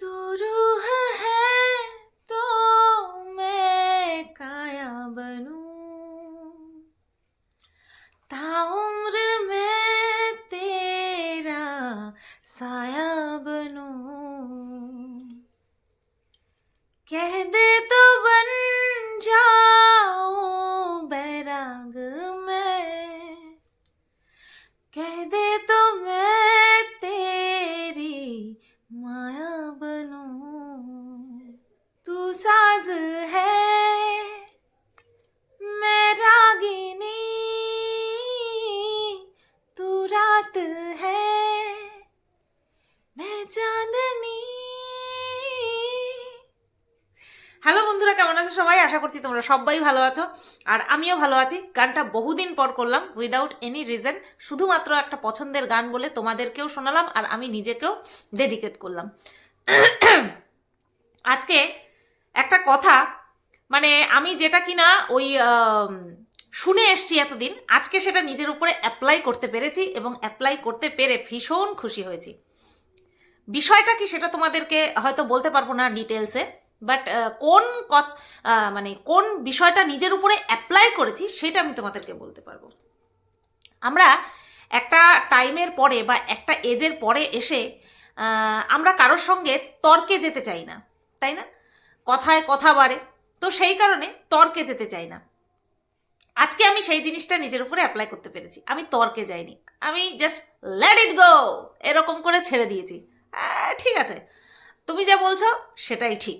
Do do. साज है मैं रागिनी तू रात है मैं चांदनी হ্যালো বন্ধুরা কেমন আছো সবাই আশা করছি তোমরা সবাই ভালো আছো আর আমিও ভালো আছি গানটা বহুদিন পর করলাম উইদাউট এনি রিজন শুধুমাত্র একটা পছন্দের গান বলে তোমাদেরকেও শোনালাম আর আমি নিজেকেও ডেডিকেট করলাম আজকে একটা কথা মানে আমি যেটা কিনা ওই শুনে এসছি এতদিন, আজকে সেটা নিজের উপরে অ্যাপ্লাই করতে পেরেছি এবং অ্যাপ্লাই করতে পেরে ভীষণ খুশি হয়েছি। বিষয়টা কি সেটা তোমাদেরকে হয়তো বলতে পারব না ডিটেলসে বাট কোন মানে কোন বিষয়টা নিজের উপরে অ্যাপ্লাই করেছি সেটা আমি তোমাদেরকে বলতে পারব। আমরা একটা টাইমের পরে বা একটা এজের পরে এসে আমরা কারোর সঙ্গে তর্কে যেতে চাই না, তাই না? কথায় কথা বাড়ে, তো সেই কারণে তর্কে যেতে চাই না। আজকে আমি সেই জিনিসটা নিজের উপরে অ্যাপ্লাই করতে পেরেছি। আমি তর্কে যাইনি। আমি জাস্ট লেট ইট গো এরকম করে ছেড়ে দিয়েছি। ঠিক আছে। তুমি যা বলছো সেটাই ঠিক।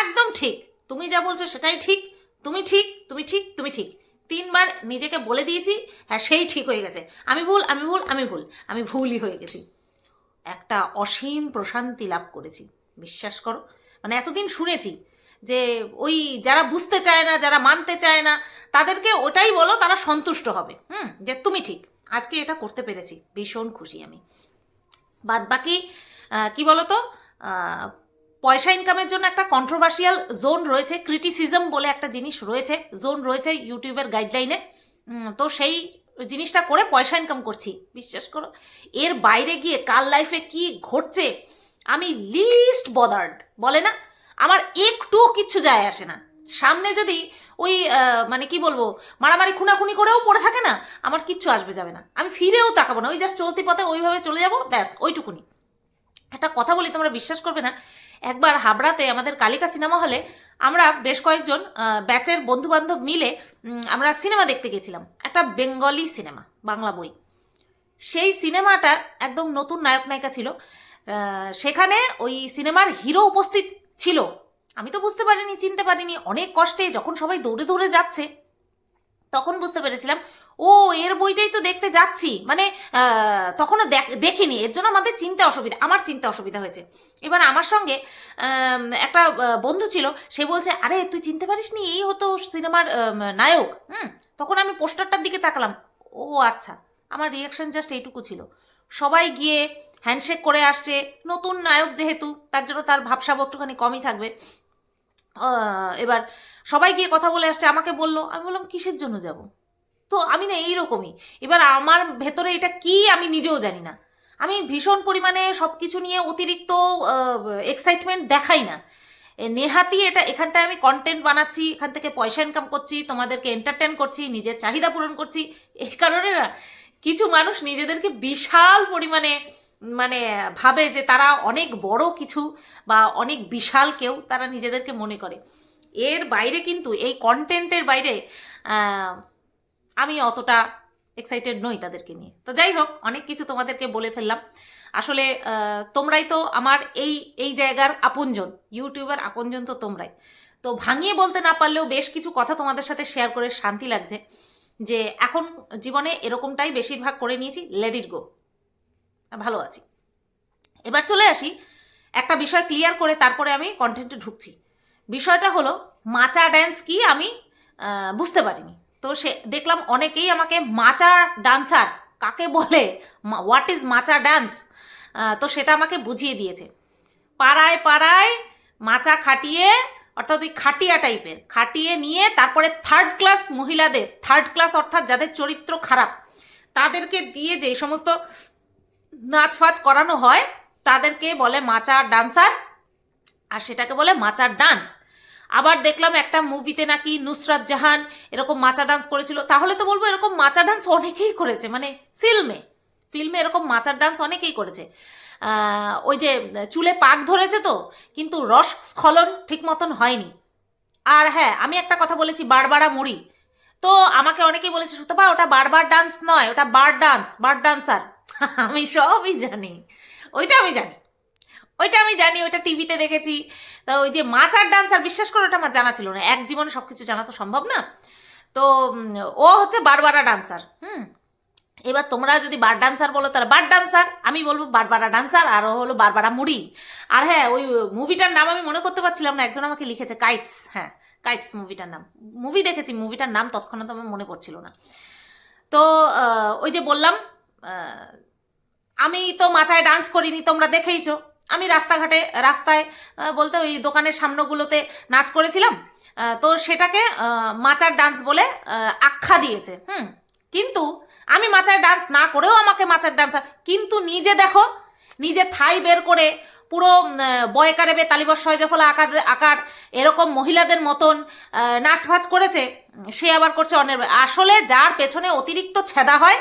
একদম ঠিক। তুমি যা বলছো সেটাই ঠিক। তুমি ঠিক তুমি ঠিক তুমি ঠিক। তিনবার নিজেকে বলে দিয়েছি হ্যাঁ সেই ঠিক হয়ে গেছে। আমি ভুল আমি ভুল আমি ভুল, আমি ভুলই হয়ে গেছি। একটা অসীম প্রশান্তি লাভ করেছি। বিশ্বাস করো মানে এতদিন শুনেছি যে ওই যারা বুঝতে চায় না যারা মানতে চায় না তাদেরকে ওটাই বলো তারা সন্তুষ্ট হবে। হুম যে তুমি ঠিক আজকে এটা করতে পেরেছি ভীষণ খুশি আমি। বাদ বাকি কি বলতো আহ, পয়সা ইনকামের জন্য একটা কন্ট্রোভার্সিয়াল জোন রয়েছে ক্রিটিসিজম বলে একটা জিনিস রয়েছে জোন রয়েছে ইউটিউবের গাইডলাইনে তো সেই জিনিসটা করে পয়সা ইনকাম করছি বিশ্বাস করো। এর বাইরে গিয়ে কার লাইফে কি ঘটছে আমি লিস্ট বদার্ড বলে না? আমার একটু কিচ্ছু যায় আসে না। সামনে যদি ওই মানে কি বলব, মারামারি খুনাখুনি করেও পড়ে থাকে না, আমার কিচ্ছু আসবে যাবে না। আমি ফিরেও তাকাবো না, ওই জাস্ট চলতি পথে ওইভাবে চলে যাব, ব্যাস, ওইটুকুনি। একটা কথা বলি, তোমরা বিশ্বাস করবে না, একবার হাবড়াতে আমাদের কালিকা সিনেমা হলে আমরা বেশ কয়েকজন ব্যাচের বন্ধু বান্ধব মিলে আমরা সিনেমা দেখতে গেছিলাম। একটা বেঙ্গলি সিনেমা, বাংলা বই। সেই সিনেমাটা একদম নতুন নায়ক নায়িকা ছিল সেখানে ওই সিনেমার হিরো উপস্থিত ছিল। আমি তো বুঝতে পারিনি, চিনতে পারিনি। অনেক কষ্টে যখন সবাই দৌড়ে দৌড়ে যাচ্ছে, তখন বুঝতে পেরেছিলাম, ও, এর বইটাই তো দেখতে যাচ্ছি। মানে তখনও দেখ- দেখিনি। এর জন্য আমাদের চিনতে অসুবিধা, আমার চিনতে অসুবিধা হয়েছে। এবার আমার সঙ্গে একটা বন্ধু ছিল, সে বলছে, আরে, তুই চিনতে পারিস নি এই হতো সিনেমার নায়ক। হুম? তখন আমি পোস্টারটার দিকে তাকালাম। ও আচ্ছা। আমার রিয়াকশন জাস্ট এইটুকু ছিল। সবাই গিয়ে হ্যান্ডশেক করে আসছে। নতুন নায়ক যেহেতু, তার জন্য তার ভাবসাব একটুখানি কমই থাকবে। এবার সবাই গিয়ে কথা বলে আসছে, আমাকে বলল, আমি বললাম, কিসের জন্য যাব? তো আমি না এইরকমই। এবার আমার ভেতরে এটা কি আমি নিজেও জানি না। আমি ভীষণ পরিমাণে সব কিছু নিয়ে অতিরিক্ত এক্সাইটমেন্ট দেখাই না। নেহাতি এটা, এখানটায় আমি কন্টেন্ট বানাচ্ছি, এখান থেকে পয়সা ইনকাম করছি, তোমাদেরকে এন্টারটেন করছি, নিজের চাহিদা পূরণ করছি। এই কারণে না কিছু মানুষ নিজেদেরকে বিশাল পরিমাণে মানে ভাবে যে তারা অনেক বড় কিছু বা অনেক বিশাল কেউ তারা নিজেদেরকে মনে করে। এর বাইরে কিন্তু, এই কন্টেন্টের বাইরে আমি অতটা এক্সাইটেড নই তাদেরকে নিয়ে। তো যাই হোক, অনেক কিছু তোমাদেরকে বলে ফেললাম। আসলে তোমরাই তো আমার এই এই জায়গার আপনজন, ইউটিউবার আপনজন তো তোমরাই। তো ভাঙিয়ে বলতে না পারলেও বেশ কিছু কথা তোমাদের সাথে শেয়ার করে শান্তি লাগছে। যে এখন জীবনে এরকমটাই বেশিরভাগ করে নিয়েছি লেট ইট গো ভালো আছি। এবার চলে আসি, একটা বিষয় ক্লিয়ার করে তারপরে আমি কন্টেন্টে ঢুকছি। বিষয়টা হলো, মাচা ড্যান্স কি আমি বুঝতে পারিনি। তো সে, দেখলাম অনেকেই আমাকে মাচা ডান্সার কাকে বলে? হোয়াট ইজ মাচা ডান্স তো সেটা আমাকে বুঝিয়ে দিয়েছে। পাড়ায় পাড়ায় মাচা খাটিয়ে অর্থাৎ ওই খাটিয়া টাইপের খাটিয়ে নিয়ে তারপরে থার্ড ক্লাস মহিলাদের থার্ড ক্লাস অর্থাৎ যাদের চরিত্র খারাপ, তাদেরকে দিয়ে যে সমস্ত নাচ ফাচ করানো হয়, তাদেরকে বলে মাচা ডান্সার আর সেটাকে বলে মাচার ডান্স আবার দেখলাম একটা মুভিতে নাকি নুসরাত জাহান এরকম মাচা ডান্স করেছিল। তাহলে তো বলব এরকম মাচা ডান্স অনেকেই করেছে মানে ফিল্মে ফিল্মে এরকম মাচার ডান্স অনেকেই করেছে। ওই যে চুলে পাক ধরেছে তো, কিন্তু রস স্খলন ঠিক মতন হয়নি। আর হ্যাঁ আমি একটা কথা বলেছি, বারবারা মুড়ি। তো আমাকে অনেকেই বলেছে, সুতপা, ওটা বারবার ডান্স নয়, ওটা বার ডান্স বার ডান্সার আমি সবই জানি, ওইটা আমি জানি, ওইটা আমি জানি, ওইটা টিভিতে দেখেছি। তা ওই যে মাচার ডান্সার বিশ্বাস করে, ওটা আমার জানা ছিল না। এক জীবনে সব কিছু জানা তো সম্ভব না। তো ও হচ্ছে বারবারা ডান্সার হুম? এবার তোমরা যদি বার ডান্সার বলো, তাহলে বার ডান্সার। আমি বলব বারবারা ডান্সার, আর ও হলো বারবারা মুড়ি। আর হ্যাঁ ওই মুভিটার নাম আমি মনে করতে পারছিলাম না, একজন আমাকে লিখেছে, কাইটস। হ্যাঁ কাইটস মুভিটার নাম। মুভি দেখেছি, মুভিটার নাম তৎক্ষণাৎ আমার মনে পড়ছিল না। তো ওই যে বললাম আমি তো মাচায় ডান্স করিনি, তোমরা দেখেইছো। আমি রাস্তাঘাটে, রাস্তায় বলতে ওই দোকানের সামনেগুলোতে নাচ করেছিলাম। তো সেটাকে মাচার ডান্স বলে আখ্যা দিয়েছে। হুম, কিন্তু আমি মাচার ডান্স না করেও আমাকে মাচার ডান্সার কিন্তু নিজে দেখো, নিজে থাই বের করে পুরো বয়কারে বে তালিবর সয়জফলা আকার আকার, এরকম মহিলাদের মতন নাচ নাচভাজ করেছে, সে আবার করছে অন্যের আসলে যার পেছনে অতিরিক্ত ছেদা হয়,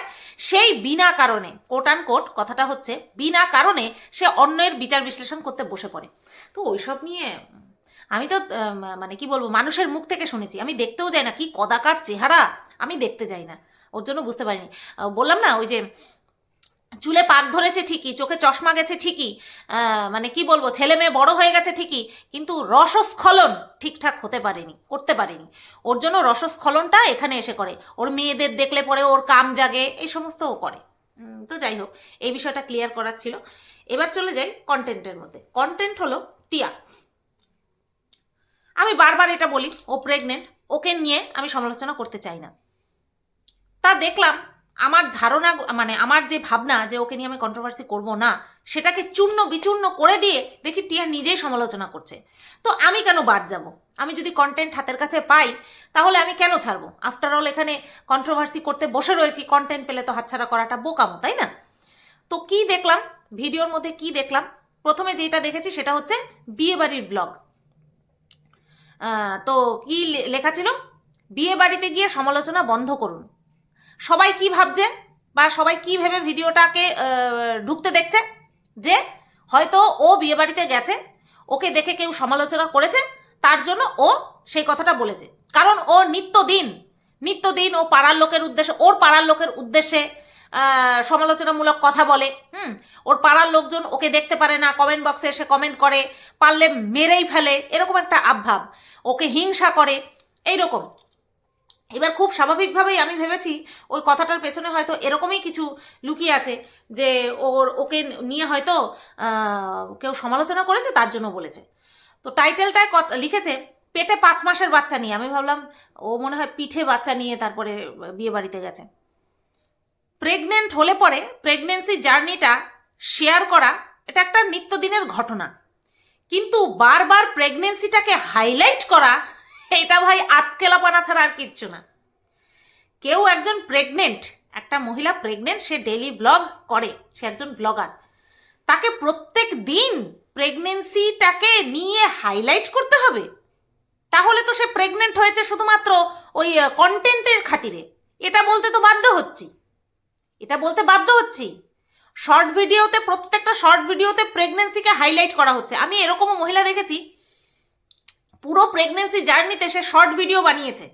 সেই বিনা কারণে কোট আন কোট কথাটা হচ্ছে, বিনা কারণে সে অন্যের বিচার বিশ্লেষণ করতে বসে পড়ে। তো ওইসব নিয়ে, আমি তো মানে কি বলব, মানুষের মুখ থেকে শুনেছি, আমি দেখতেও যাই না, কি কদাকার চেহারা, আমি দেখতে যাই না। ওর জন্য বুঝতে পারিনি। বললাম না, ওই যে চুলে পাক ধরেছে ঠিকই, চোখে চশমা গেছে ঠিকই মানে কি বলব, ছেলে মেয়ে বড় হয়ে গেছে ঠিকই, কিন্তু রসস্খলন ঠিকঠাক হতে পারেনি, করতে পারেনি। ওর জন্য রসস্খলনটা এখানে এসে করে। ওর মেয়েদের দেখলে পরে ওর কাম জাগে, এই সমস্ত ও করে। তো যাই হোক, এই বিষয়টা ক্লিয়ার করার ছিল। এবার চলে যাই কন্টেন্টের মধ্যে। কন্টেন্ট হলো টিয়া। আমি বারবার এটা বলি, ও প্রেগনেন্ট ওকে নিয়ে আমি সমালোচনা করতে চাই না। তা দেখলাম আমার ধারণা মানে আমার যে ভাবনা যে ওকে নিয়ে আমি কন্ট্রোভার্সি করব না, সেটাকে চূর্ণ বিচূর্ণ করে দিয়ে দেখি টিয়া নিজেই সমালোচনা করছে। তো আমি কেন বাদ যাব? আমি যদি কন্টেন্ট হাতের কাছে পাই, তাহলে আমি কেন ছাড়বো? আফটার অল এখানে কন্ট্রোভার্সি করতে বসে রয়েছি কন্টেন্ট পেলে তো হাতছাড়া করাটা বোকামো, তাই না? তো কি দেখলাম? ভিডিওর মধ্যে কি দেখলাম? প্রথমে যেটা দেখেছি সেটা হচ্ছে বিয়ে বাড়ির ব্লগ তো কি লেখা ছিল? বিয়ে বাড়িতে গিয়ে সমালোচনা বন্ধ করুন। সবাই কি ভাবছে বা সবাই কি ভেবে ভিডিওটাকে ঢুকতে দেখছে? যে হয়তো ও বিয়ে বাড়িতে গেছে, ওকে দেখে কেউ সমালোচনা করেছে, তার জন্য ও সেই কথাটা বলেছে। কারণ ও নিত্যদিন নিত্যদিন ও পাড়ার লোকের উদ্দেশ্যে, ওর পাড়ার লোকের উদ্দেশ্যে সমালোচনামূলক কথা বলে, হুম? ওর পাড়ার লোকজন ওকে দেখতে পারে না কমেন্ট বক্সে এসে কমেন্ট করে, পারলে মেরেই ফেলে, এরকম একটা আভাব ওকে হিংসা করে, এইরকম। এবার খুব স্বাভাবিকভাবেই আমি ভেবেছি ওই কথাটার পেছনে হয়তো এরকমই কিছু লুকিয়ে আছে যে ওর, ওকে নিয়ে হয়তো কেউ সমালোচনা করেছে, তার জন্য বলেছে। তো টাইটেলটায় লিখেছে, পেটে পাঁচ মাসের বাচ্চা নিয়ে। আমি ভাবলাম, ও মনে হয় পিঠে বাচ্চা নিয়ে তারপরে বিয়ে বাড়িতে গেছে। প্রেগনেন্ট হলে পরে প্রেগনেন্সি জার্নিটা শেয়ার করা, এটা একটা নিত্যদিনের ঘটনা। কিন্তু বারবার প্রেগনেন্সিটাকে হাইলাইট করা এটা ভাই আতকেলাপানা ছাড়া আর কিচ্ছু না। কেউ একজন প্রেগনেন্ট একটা মহিলা প্রেগনেন্ট সে ডেলি ব্লগ করে, সে একজন ব্লগার তাকে প্রত্যেক দিন প্রেগনেন্সিটাকে নিয়ে হাইলাইট করতে হবে। তাহলে তো সে প্রেগনেন্ট হয়েছে শুধুমাত্র ওই কন্টেন্টের খাতিরে। এটা বলতে তো বাধ্য হচ্ছি। এটা বলতে বাধ্য হচ্ছি। শর্ট ভিডিওতে প্রত্যেকটা শর্ট ভিডিওতে প্রেগনেন্সিকে হাইলাইট করা হচ্ছে। আমি এরকমও মহিলা দেখেছি পুরো প্রেগনেন্সি জার্নিতে সে শর্ট ভিডিও বানিয়েছে।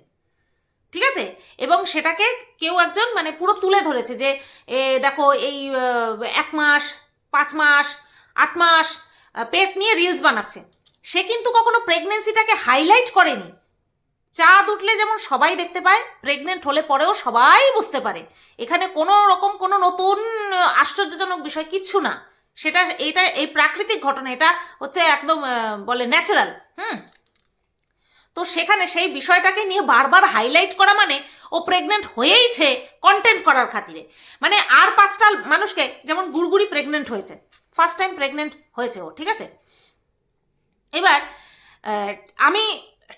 ঠিক আছে? এবং সেটাকে কেউ একজন মানে পুরো তুলে ধরেছে যে এ, দেখো এই এক মাস পাঁচ মাস আট মাস পেট নিয়ে রিলস বানাচ্ছে। সে কিন্তু কখনো প্রেগনেন্সিটাকে হাইলাইট করেনি। চাঁদ উঠলে যেমন সবাই দেখতে পায় প্রেগনেন্ট হলে পরেও সবাই বুঝতে পারে। এখানে কোনো রকম কোনো নতুন আশ্চর্যজনক বিষয় কিচ্ছু না। সেটা এটা এই প্রাকৃতিক ঘটনা এটা হচ্ছে একদম বলে ন্যাচারাল হুম? তো সেখানে সেই বিষয়টাকে নিয়ে বারবার হাইলাইট করা মানে ও প্রেগনেন্ট হয়েইছে কন্টেন্ট করার খাতিরে। মানে আর পাঁচটা মানুষকে যেমন গুড়গুড়ি প্রেগনেন্ট হয়েছে ফার্স্ট টাইম প্রেগনেন্ট হয়েছে ও, ঠিক আছে? এবার আমি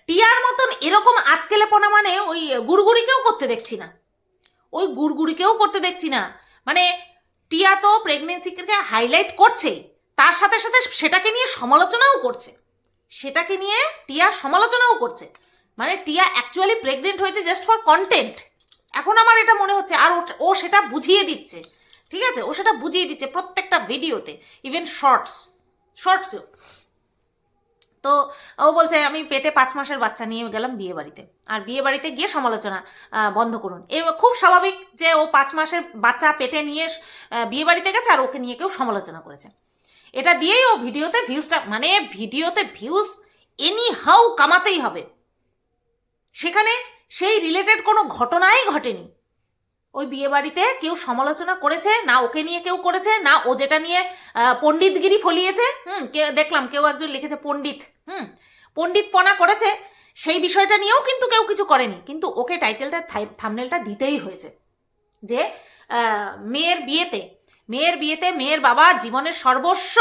টিয়ার মতন এরকম আতকেলেপনা মানে ওই গুড়গুড়িকেও করতে দেখছি না। ওই গুড়গুড়িকেও করতে দেখছি না। মানে টিয়া তো প্রেগনেন্সিকে হাইলাইট করছে তার সাথে সাথে সেটাকে নিয়ে সমালোচনাও করছে। সেটাকে নিয়ে টিয়া সমালোচনাও করছে। মানে টিয়া অ্যাকচুয়ালি প্রেগনেন্ট হয়েছে জাস্ট ফর কন্টেন্ট এখন আমার এটা মনে হচ্ছে, আর ও সেটা বুঝিয়ে দিচ্ছে। ঠিক আছে? ও সেটা বুঝিয়ে দিচ্ছে প্রত্যেকটা ভিডিওতে ইভেন শর্টস শর্টসেও তো ও বলছে, আমি পেটে পাঁচ মাসের বাচ্চা নিয়ে গেলাম বিয়ে বাড়িতে আর বিয়ে বাড়িতে গিয়ে সমালোচনা বন্ধ করুন। এ খুব স্বাভাবিক যে ও পাঁচ মাসের বাচ্চা পেটে নিয়ে বিয়ে বাড়িতে গেছে, আর ওকে নিয়ে কেউ সমালোচনা করেছে। এটা দিয়েই ও ভিডিওতে ভিউজটা মানে ভিডিওতে ভিউজ এনি হাউ কামাতেই হবে। সেখানে সেই রিলেটেড কোনো ঘটনাই ঘটেনি। ওই বিয়ে বাড়িতে কেউ সমালোচনা করেছে, না ওকে নিয়ে কেউ করেছে, না ও যেটা নিয়ে পণ্ডিতগিরি ফলিয়েছে, হুম দেখলাম কেউ একজন লিখেছে পণ্ডিত, হুম, পণ্ডিতপনা করেছে, সেই বিষয়টা নিয়েও কিন্তু কেউ কিছু করেনি। কিন্তু ওকে টাইটেলটা থামনেলটা দিতেই হয়েছে যে মেয়ের বিয়েতে মেয়ের বিয়েতে মেয়ের বাবা জীবনের সর্বস্ব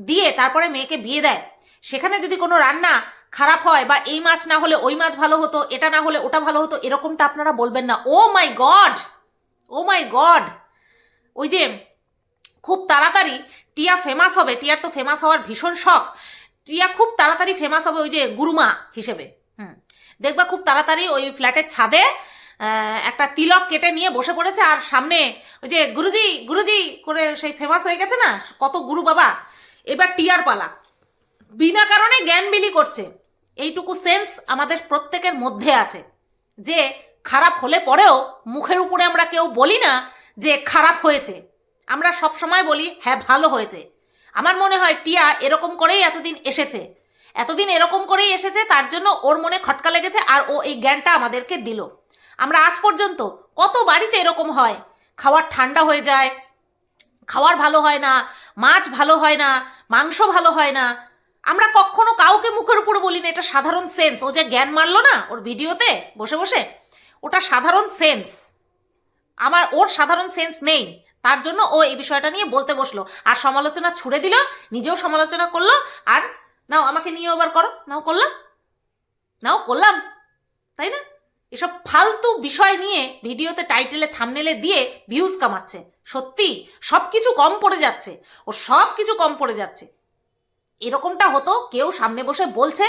দিয়ে তারপরে মেয়েকে বিয়ে দেয়। সেখানে যদি কোনো রান্না খারাপ হয় বা এই মাছ না হলে ওই মাছ ভালো হতো, এটা না হলে ওটা ভালো হতো, এরকমটা আপনারা বলবেন না। ও মাই গড ও মাই গড ওই যে খুব তাড়াতাড়ি টিয়া ফেমাস হবে, টিয়ার তো ফেমাস হওয়ার ভীষণ শখ। টিয়া খুব তাড়াতাড়ি ফেমাস হবে ওই যে গুরুমা হিসেবে। হুম। দেখবা খুব তাড়াতাড়ি ওই ফ্ল্যাটের ছাদে একটা তিলক কেটে নিয়ে বসে পড়েছে আর সামনে ওই যে গুরুজি গুরুজি করে সেই ফেমাস হয়ে গেছে না? কত গুরু বাবা। এবার টিয়ার পালা। বিনা কারণে জ্ঞান বিলি করছে। এইটুকু সেন্স আমাদের প্রত্যেকের মধ্যে আছে। যে খারাপ হলে পরেও মুখের উপরে আমরা কেউ বলি না যে খারাপ হয়েছে। আমরা সব সময় বলি হ্যাঁ ভালো হয়েছে। আমার মনে হয় টিয়া এরকম করেই এতদিন এসেছে। এতদিন এরকম করেই এসেছে, তার জন্য ওর মনে খটকা লেগেছে আর ও এই জ্ঞানটা আমাদেরকে দিল। আমরা আজ পর্যন্ত কত বাড়িতে এরকম হয়? খাওয়ার ঠান্ডা হয়ে যায়, খাওয়ার ভালো হয় না, মাছ ভালো হয় না, মাংস ভালো হয় না। আমরা কখনো কাউকে মুখের উপরে বলি না, এটা সাধারণ সেন্স ও যে জ্ঞান মারলো না ওর ভিডিওতে, বসে বসে, ওটা সাধারণ সেন্স আমার, ওর সাধারণ সেন্স নেই। তার জন্য ও এই বিষয়টা নিয়ে বলতে বসল। আর সমালোচনা ছুড়ে দিল, নিজেও সমালোচনা করল, আর নাও আমাকে নিয়ে আবার করো, নাও করলাম। নাও করলাম, তাই না? এসব ফালতু বিষয় নিয়ে ভিডিওতে টাইটেলে, থামনেলে দিয়ে ভিউজ কামাচ্ছে। সত্যি সব কিছু কম পড়ে যাচ্ছে। ও সব কিছু কম পড়ে যাচ্ছে। এরকমটা হতো, কেউ সামনে বসে বলছে,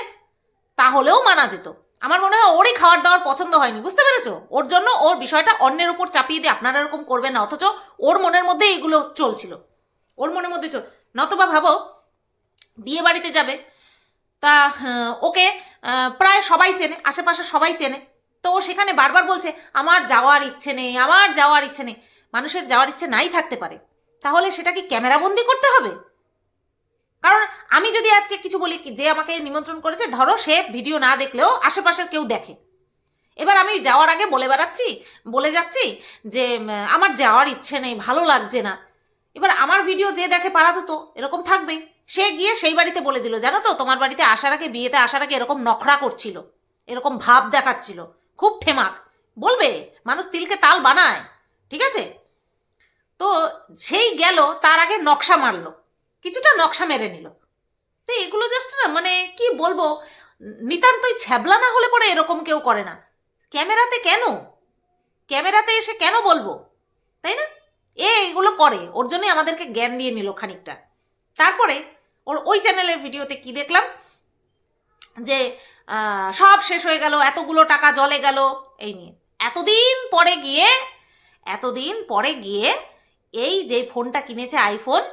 তাহলেও মানা যেত। আমার মনে হয় ওরই খাবার দাওয়ার পছন্দ হয়নি, বুঝতে পেরেছ? ওর জন্য ওর বিষয়টা অন্যের উপর চাপিয়ে দিয়ে আপনারা এরকম করবেন না, অথচ ওর মনের মধ্যে এগুলো চলছিল। ওর মনের মধ্যে চল, নতবা ভাবো, বিয়ে বাড়িতে যাবে, তা ওকে প্রায় সবাই চেনে, আশেপাশে সবাই চেনে। তো সেখানে বারবার বলছে, আমার যাওয়ার ইচ্ছে নেই, আমার যাওয়ার ইচ্ছে নেই। মানুষের যাওয়ার ইচ্ছে নাই থাকতে পারে। তাহলে সেটা কি ক্যামেরাবন্দি করতে হবে? কারণ আমি যদি আজকে কিছু বলি যে আমাকে নিমন্ত্রণ করেছে, ধরো সে ভিডিও না দেখলেও আশেপাশের কেউ দেখে। এবার আমি যাওয়ার আগে বলে বেড়াচ্ছি, বলে যাচ্ছি যে আমার যাওয়ার ইচ্ছে নেই, ভালো লাগছে না। এবার আমার ভিডিও যে দেখে পাড়াতো তো এরকম থাকবেই। সে গিয়ে সেই বাড়িতে বলে দিল, জানো তো, তোমার বাড়িতে আসার আগে, বিয়েতে আসার আগে এরকম নখরা করছিল, এরকম ভাব দেখাচ্ছিল। খুব ঠেমাক। বলবে, মানুষ তিলকে তাল বানায়। ঠিক আছে? তো সেই গেল, তার আগে নকশা মারলো। কিছুটা নকশা মেরে নিল। তো এগুলো জাস্ট না মানে কি বলব, নিতান্তই ছ্যাবলা না হলে পরে এরকম কেউ করে না। ক্যামেরাতে কেন? ক্যামেরাতে এসে কেন বলব? তাই না? এ এগুলো করে, ওর জন্যই আমাদেরকে জ্ঞান দিয়ে নিল খানিকটা। তারপরে, ওর ওই চ্যানেলের ভিডিওতে কি দেখলাম? যে সব শেষ হয়ে গেল, এতগুলো টাকা জলে গেল। এই নিয়ে। এতদিন পরে গিয়ে, এতদিন পরে গিয়ে এই যে ফোনটা কিনেছে আইফোন,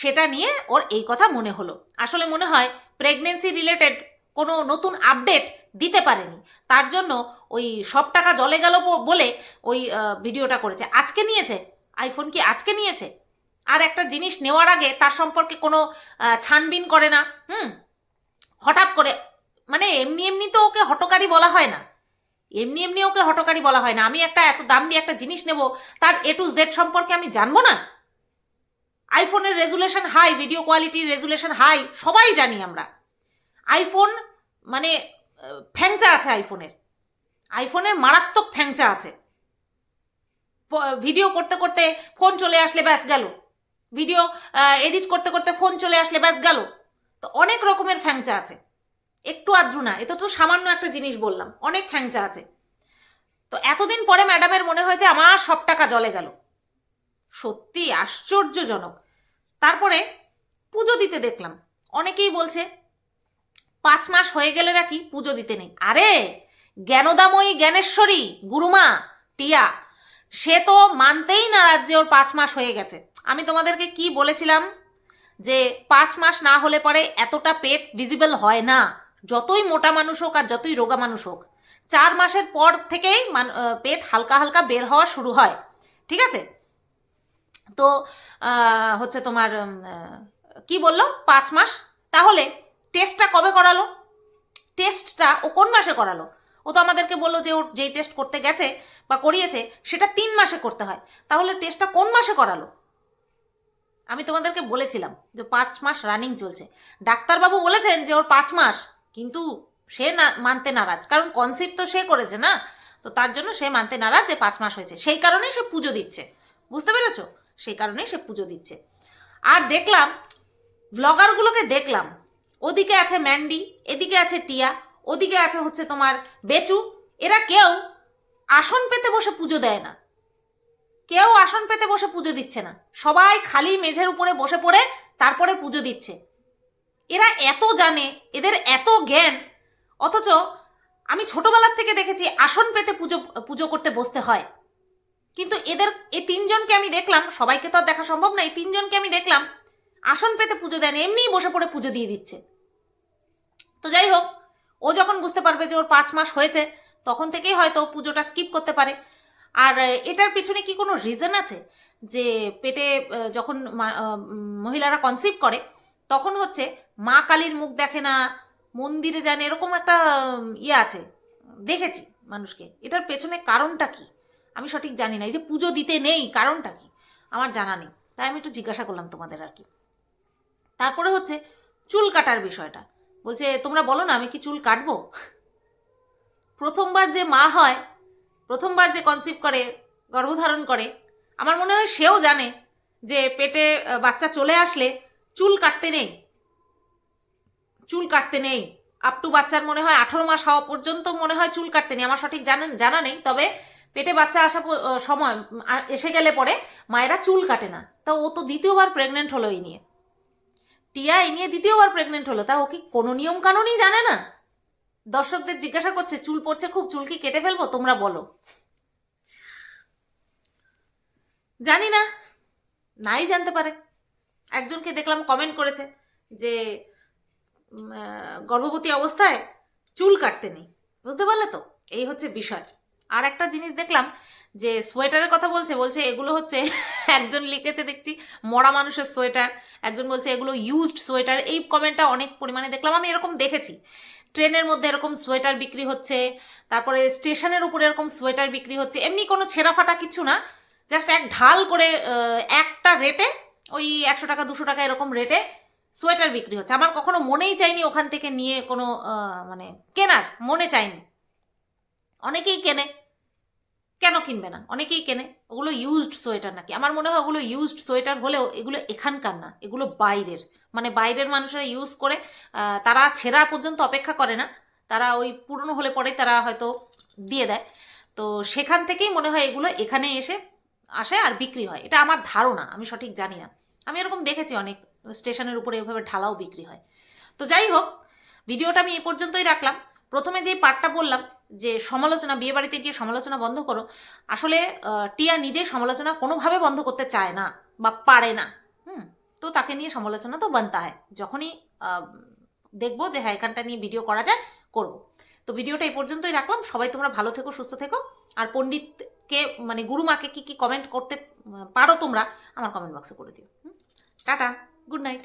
সেটা নিয়ে ওর এই কথা মনে হলো। আসলে মনে হয় প্রেগনেন্সি রিলেটেড কোনো নতুন আপডেট দিতে পারেনি। তার জন্য ওই সব টাকা জলে গেল বলে ওই ভিডিওটা করেছে। আজকে নিয়েছে? আইফোন কি আজকে নিয়েছে? আর একটা জিনিস নেওয়ার আগে তার সম্পর্কে কোনো ছানবিন করে না। হুম? হঠাৎ করে মানে এমনি এমনি তো ওকে হটকারি বলা হয় না। এমনি এমনি ওকে হটকারী বলা হয় না। আমি একটা এত দাম দিয়ে একটা জিনিস নেব, তার এ টু জেড সম্পর্কে আমি জানব না? আইফোনের রেজুলেশন হাই ভিডিও কোয়ালিটির রেজুলেশন হাই সবাই জানি আমরা। আইফোন মানে ফ্যাংচা আছে আইফোনের আইফোনের মারাত্মক ফ্যাংচা আছে। ভিডিও করতে করতে ফোন চলে আসলে ব্যাস গেল। ভিডিও এডিট করতে করতে ফোন চলে আসলে ব্যাস গেল। তো অনেক রকমের ফ্যাংচা আছে। একটু আদ্রু না, এটা তো সামান্য একটা জিনিস বললাম, অনেক ফ্যাংচা আছে। তো এতদিন পরে ম্যাডামের মনে হয়েছে আমার সব টাকা জলে গেল। সত্যি আশ্চর্যজনক। তারপরে পুজো দিতে দেখলাম, অনেকেই বলছে, পাঁচ মাস হয়ে গেলে নাকি পুজো দিতে নেই? আরে, জ্ঞানদাময়ী জ্ঞানেশ্বরী, গুরুমা, টিয়া, সে তো মানতেই না রাজ্যে ওর পাঁচ মাস হয়ে গেছে। আমি তোমাদেরকে কি বলেছিলাম? যে পাঁচ মাস না হলে পরে এতটা পেট ভিজিবল হয় না। যতই মোটা মানুষ হোক আর যতই রোগা মানুষ হোক, চার মাসের পর থেকেই পেট হালকা হালকা বের হওয়া শুরু হয়। ঠিক আছে? তো হচ্ছে তোমার কি বলল? পাঁচ মাস? তাহলে টেস্টটা কবে করালো? টেস্টটা ও কোন মাসে করালো? ও তো আমাদেরকে বলল যে ও যেই টেস্ট করতে গেছে বা করিয়েছে, সেটা তিন মাসে করতে হয়। তাহলে টেস্টটা কোন মাসে করালো? আমি তোমাদেরকে বলেছিলাম যে পাঁচ মাস রানিং চলছে। ডাক্তারবাবু বলেছেন যে ওর পাঁচ মাস। কিন্তু সে না, মানতে নারাজ। কারণ কনসেপ্ট তো সে করেছে না? তো তার জন্য সে মানতে নারাজ যে পাঁচ মাস হয়েছে। সেই কারণেই সে পুজো দিচ্ছে। বুঝতে পেরেছ? সেই কারণেই সে পুজো দিচ্ছে। আর দেখলাম ব্লগারগুলোকে দেখলাম। ওদিকে আছে ম্যান্ডি, এদিকে আছে টিয়া, ওদিকে আছে হচ্ছে তোমার বেচু। এরা কেউ আসন পেতে বসে পুজো দেয় না। কেউ আসন পেতে বসে পুজো দিচ্ছে না। সবাই খালি মেঝের উপরে বসে পড়ে তারপরে পুজো দিচ্ছে। এরা এত জানে, এদের এত জ্ঞান, অথচ আমি ছোটবেলার থেকে দেখেছি আসন পেতে পুজো পুজো করতে বসতে হয়। কিন্তু এদের, এই তিনজনকে আমি দেখলাম, সবাইকে তো আর দেখা সম্ভব না, এই তিনজনকে আমি দেখলাম, আসন পেতে পুজো দেন এমনিই বসে পড়ে পুজো দিয়ে দিচ্ছে। তো যাই হোক, ও যখন বুঝতে পারবে যে ওর পাঁচ মাস হয়েছে, তখন থেকেই হয়তো পুজোটা স্কিপ করতে পারে। আর এটার পিছনে কি কোনো রিজন আছে? যে পেটে যখন মহিলারা কনসিভ করে তখন হচ্ছে মা কালীর মুখ দেখে না, মন্দিরে যান এরকম একটা ইয়ে আছে। দেখেছি মানুষকে। এটার পেছনে কারণটা কি? আমি সঠিক জানি না। এই যে পুজো দিতে নেই, কারণটা কি? আমার জানা নেই। তাই আমি একটু জিজ্ঞাসা করলাম তোমাদের আর কি। তারপরে হচ্ছে চুল কাটার বিষয়টা। বলছে, তোমরা বলো না, আমি কি চুল কাটবো? প্রথমবার যে মা হয়, প্রথমবার যে কনসিভ করে, গর্ভধারণ করে, আমার মনে হয় সেও জানে যে পেটে বাচ্চা চলে আসলে চুল কাটতে নেই। চুল কাটতে নেই। আপ টু বাচ্চার মনে হয় আঠেরো মাস হওয়া পর্যন্ত মনে হয় চুল কাটতে নেই। আমার সঠিক জানা জানা নেই, তবে পেটে বাচ্চা আসা সময় এসে গেলে পরে মায়েরা চুল কাটে না। তা ও তো দ্বিতীয়বার প্রেগনেন্ট হলো এই নিয়ে। টিয়া এই নিয়ে দ্বিতীয়বার প্রেগনেন্ট হলো। তা ও কি কোনো নিয়ম কানুনই জানে না? দর্শকদের জিজ্ঞাসা করছে, চুল পড়ছে খুব, চুল কি কেটে ফেলব? তোমরা বলো। জানি না। নাই জানতে পারে। একজনকে দেখলাম কমেন্ট করেছে যে গর্ভবতী অবস্থায় চুল কাটতে নেই। বুঝতে পারলে তো? এই হচ্ছে বিষয়। আর একটা জিনিস দেখলাম যে, সোয়েটারের কথা বলছে বলছে এগুলো হচ্ছে, একজন লিখেছে দেখছি, মরা মানুষের সোয়েটার। একজন বলছে এগুলো ইউজড সোয়েটার। এই কমেন্টটা অনেক পরিমাণে দেখলাম। আমি এরকম দেখেছি। ট্রেনের মধ্যে এরকম সোয়েটার বিক্রি হচ্ছে, তারপরে স্টেশনের উপরে এরকম সোয়েটার বিক্রি হচ্ছে। এমনি কোনো ছেঁড়া ফাটা কিছু না। জাস্ট এক ঢাল করে একটা রেটে ওই একশো টাকা, দুশো টাকা এরকম রেটে সোয়েটার বিক্রি হচ্ছে। আমার কখনো মনেই চাইনি ওখান থেকে নিয়ে কোনো মানে কেনার, মনে চাইনি। অনেকেই কেনে, কেন কিনবে না? অনেকেই কেনে। ওগুলো ইউজড সোয়েটার নাকি? আমার মনে হয় ওগুলো ইউজড সোয়েটার হলেও এগুলো এখানকার না, এগুলো বাইরের। মানে বাইরের মানুষেরা ইউজ করে তারা ছেঁড়া পর্যন্ত অপেক্ষা করে না। তারা ওই পুরনো হলে পরেই তারা হয়তো দিয়ে দেয়। তো সেখান থেকেই মনে হয় এগুলো এখানে এসে আসে আর বিক্রি হয়। এটা আমার ধারণা, আমি সঠিক জানি না। আমি এরকম দেখেছি অনেক, স্টেশনের উপরে এভাবে ঢালাও বিক্রি হয়। তো যাই হোক, ভিডিওটা আমি এ পর্যন্তই রাখলাম। প্রথমে যেই পার্টটা বললাম, যে সমালোচনা, বিয়ে বাড়িতে গিয়ে সমালোচনা বন্ধ করো, আসলে টিয়া নিজেই সমালোচনা কোনোভাবে বন্ধ করতে চায় না বা পারে না। হুম, তো তাকে নিয়ে সমালোচনা তো বানতা হয়। যখনই দেখব যে হ্যাঁ এখানটা নিয়ে ভিডিও করা যায়, করব। তো ভিডিওটা এই পর্যন্তই রাখলাম। সবাই তোমরা ভালো থেকো, সুস্থ থেকো। আর পণ্ডিতকে মানে গুরুমাকে কি কি কমেন্ট করতে পারো তোমরা, আমার কমেন্ট বক্সে করে দিও? Tata good night